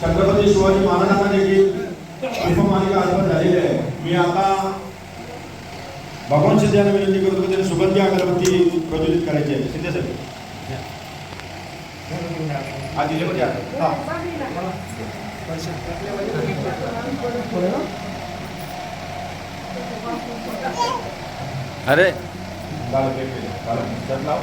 छत्रपती शिवाजी महाराजांना देखील दीपमालिका अर्पण झालेली आहे. मी आता भगवान शिंदे यांना विनंती करतो त्यांनी सुगंधी अगरबत्ती प्रज्वलित करायची आहे. शिंदे साहेब हा. दिलेमध्ये आहे. अरे लाव, एक लाव. लाव.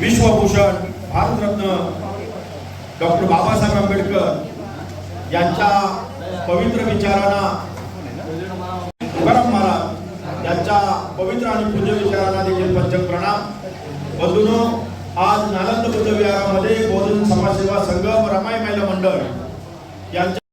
विश्वभूषण भारतरत्न डॉक्टर बाबासाहेब आंबेडकर यांच्या पवित्र विचारांना तुकाराम महाराज यांच्या पवित्र आणि पूज्य विचारांना देखील पंचक प्रणाम. बंधूनो आज नालंद बुद्ध विहारामध्ये बहुजन समाजसेवा संघ व रमाई महिला मंडळ यांच्या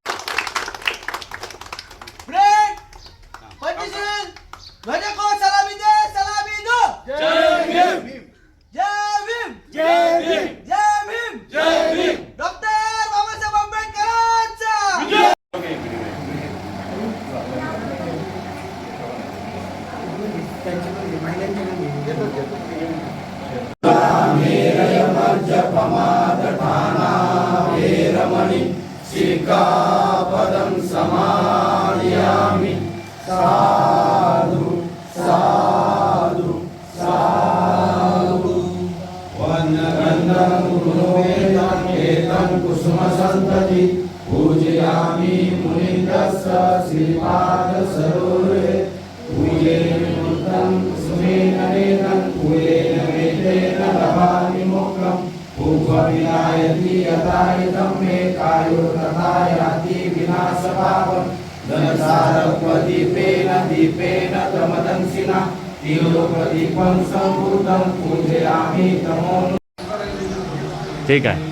कुसुमसन्तति पूजयामि मुनिन्दस्य श्रीपाद सरोरे पूजे मुक्तं कुसुमेन नेतं फूलेन वेदेन लभामि मोक्षं पूर्वविनायति यथायतं मे कायो तथा याति विनाशभावं धनसारत्वदीपेन दीपेन तमदंसिना तिलोकदीपं सम्पूतं पूजयामि तमो ठीक आहे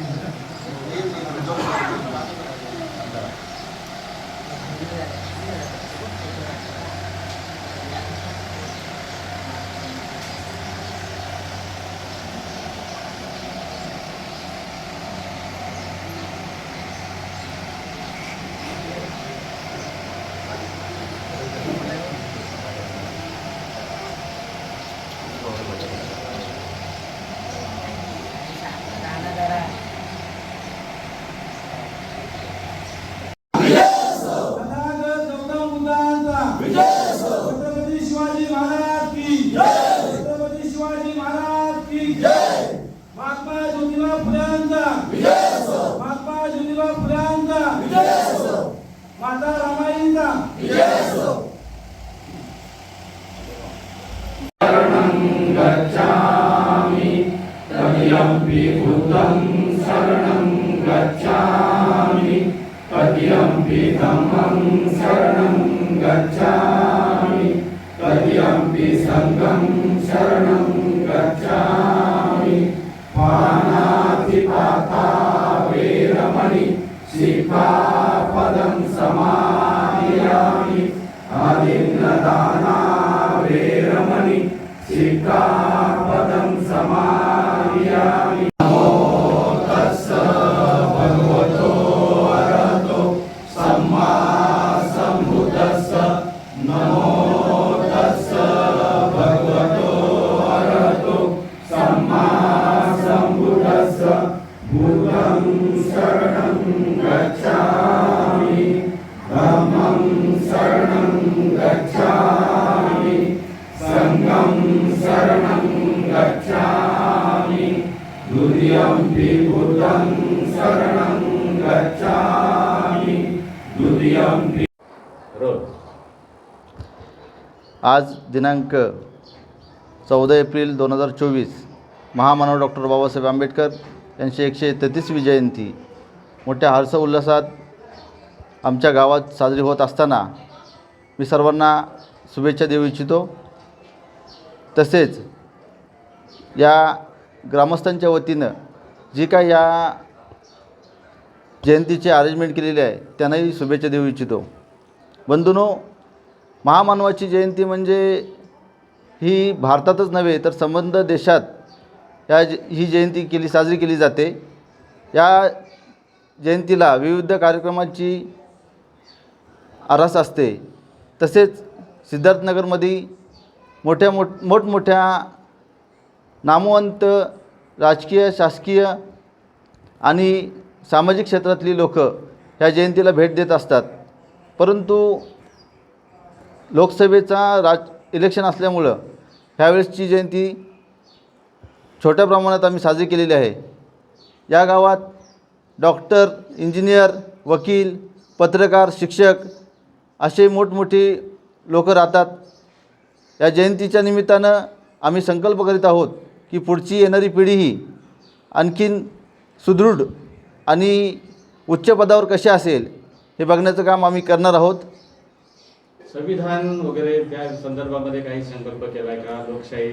तथागत गौतम बुद्धांचा छत्रपती शिवाजी महाराज की छत्रपती शिवाजी महाराज की महात्मा ज्योतिबा फुल्यांचा महात्मा ज्योतिबा फुल्यांचा माता रामाईंचा. गच्छामि तदयम्पि बुद्धं शरणं गच्छामि. Se faz. आज दिनांक चौदा एप्रिल दोन हजार चोवीस महामानव डॉक्टर बाबासाहेब आंबेडकर यांची एकशे तेहतीसवी जयंती. मोठ्या हर्ष उल्हासात आमच्या गावात साजरी होत असताना मी सर्वांना शुभेच्छा देऊ इच्छितो. तसेच या ग्रामस्थांच्या वतीनं जी काय या जयंतीची अरेंजमेंट केलेली आहे त्यांनाही शुभेच्छा देऊ इच्छितो. बंधूनो महामानवाची जयंती म्हणजे ही भारतातच नव्हे तर संबंध देशात या ही जयंती केली साजरी केली जाते. या जयंतीला विविध कार्यक्रमांची आरास असते. तसेच सिद्धार्थनगरमध्ये मोठ्या मोठ मोठमोठ्या नामवंत राजकीय शासकीय आणि सामाजिक क्षेत्रातली लोक ह्या जयंतीला भेट देत असतात. परंतु लोकसभेचा राज इलेक्शन असल्यामुळं ह्यावेळेसची जयंती छोट्या प्रमाणात आम्ही साजरी केलेली आहे. या गावात डॉक्टर इंजिनियर वकील पत्रकार शिक्षक असे मोठमोठी लोक राहतात. या जयंतीच्या निमित्तानं आम्ही संकल्प करीत आहोत की पुढची येणारी पिढी ही आणखीन सुदृढ आणि उच्च पदावर कशी असेल हे बघण्याचं काम आम्ही करणार आहोत. संविधान वगैरे त्या संदर्भामध्ये काही संकल्प केलाय का? लोकशाही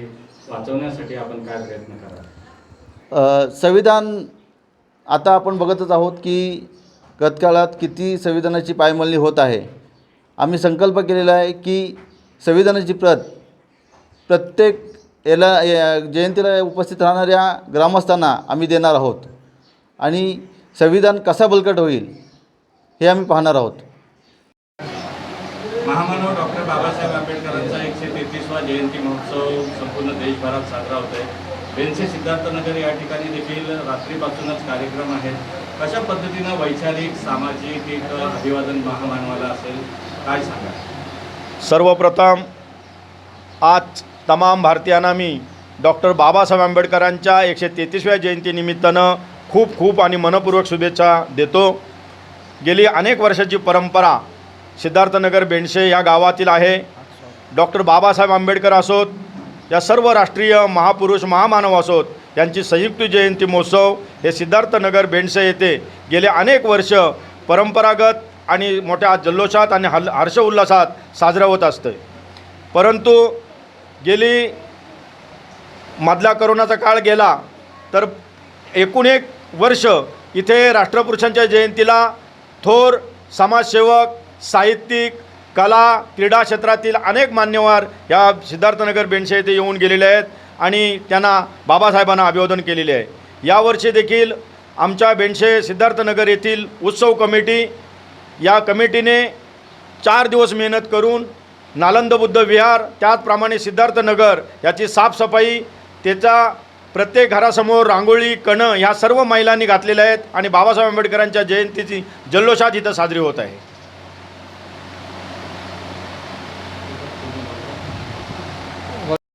वाचवण्यासाठी आपण काय प्रयत्न करा संविधान आता आपण बघतच आहोत की गतकाळात किती संविधानाची पायमल्ली होत आहे. आम्ही संकल्प केलेला आहे की संविधानाची प्रत प्रत्येक याला या जयंतीला उपस्थित राहणाऱ्या ग्रामस्थांना आम्ही देणार आहोत. आणि संविधान कसा बलकट होईल हे आम्ही पाहणार आहोत. महामानव डॉक्टर बाबासाहेब आंबेडकरांचा एकशे तेहतीसवा जयंती महोत्सव संपूर्ण देशभरात साजरा होत आहे. बेनसे सिद्धार्थनगर या ठिकाणी देखील रात्रीपासूनच कार्यक्रम आहेत. कशा पद्धतीनं वैचारिक सामाजिक एक अभिवादन महामानवाला असेल काय सांगा सर्वप्रथम आज तमाम भारतीयांना मी डॉक्टर बाबासाहेब आंबेडकरांच्या एकशे तेहतीसव्या जयंतीनिमित्तानं खूप खूप आणि मनपूर्वक शुभेच्छा देतो. गेली अनेक वर्षाची परंपरा सिद्धार्थनगर बेंडसे या गावातील आहे. डॉक्टर बाबासाहेब आंबेडकर असोत या सर्व राष्ट्रीय महापुरुष महामानव असोत यांची संयुक्त जयंती महोत्सव हे सिद्धार्थनगर बेंडसे येथे गेले अनेक वर्ष परंपरागत आणि मोठ्या जल्लोषात आणि हल हर्ष उल्हासात साजरं होत असतं परंतु गेली मधला करोनाचा काळ गेला तर एकूण एक वर्ष इथे राष्ट्रपुरुषांच्या जयंतीला थोर समाजसेवक साहित्यिक कला क्रीडा क्षेत्रातील अनेक मान्यवर या सिद्धार्थनगर बेंडशे येथे येऊन गेलेले आहेत आणि त्यांना बाबासाहेबांना अभिवादन केलेले आहे. यावर्षी देखील आमच्या बेंडशे सिद्धार्थनगर येथील उत्सव कमिटी या कमिटीने चार दिवस मेहनत करून नालंद बुद्ध विहार त्याचप्रमाणे सिद्धार्थनगर याची साफसफाई त्याचा प्रत्येक घरासमोर रांगोळी कणं ह्या सर्व महिलांनी घातलेल्या आहेत आणि बाबासाहेब आंबेडकरांच्या जयंतीची जल्लोषात इथं साजरी होत आहे.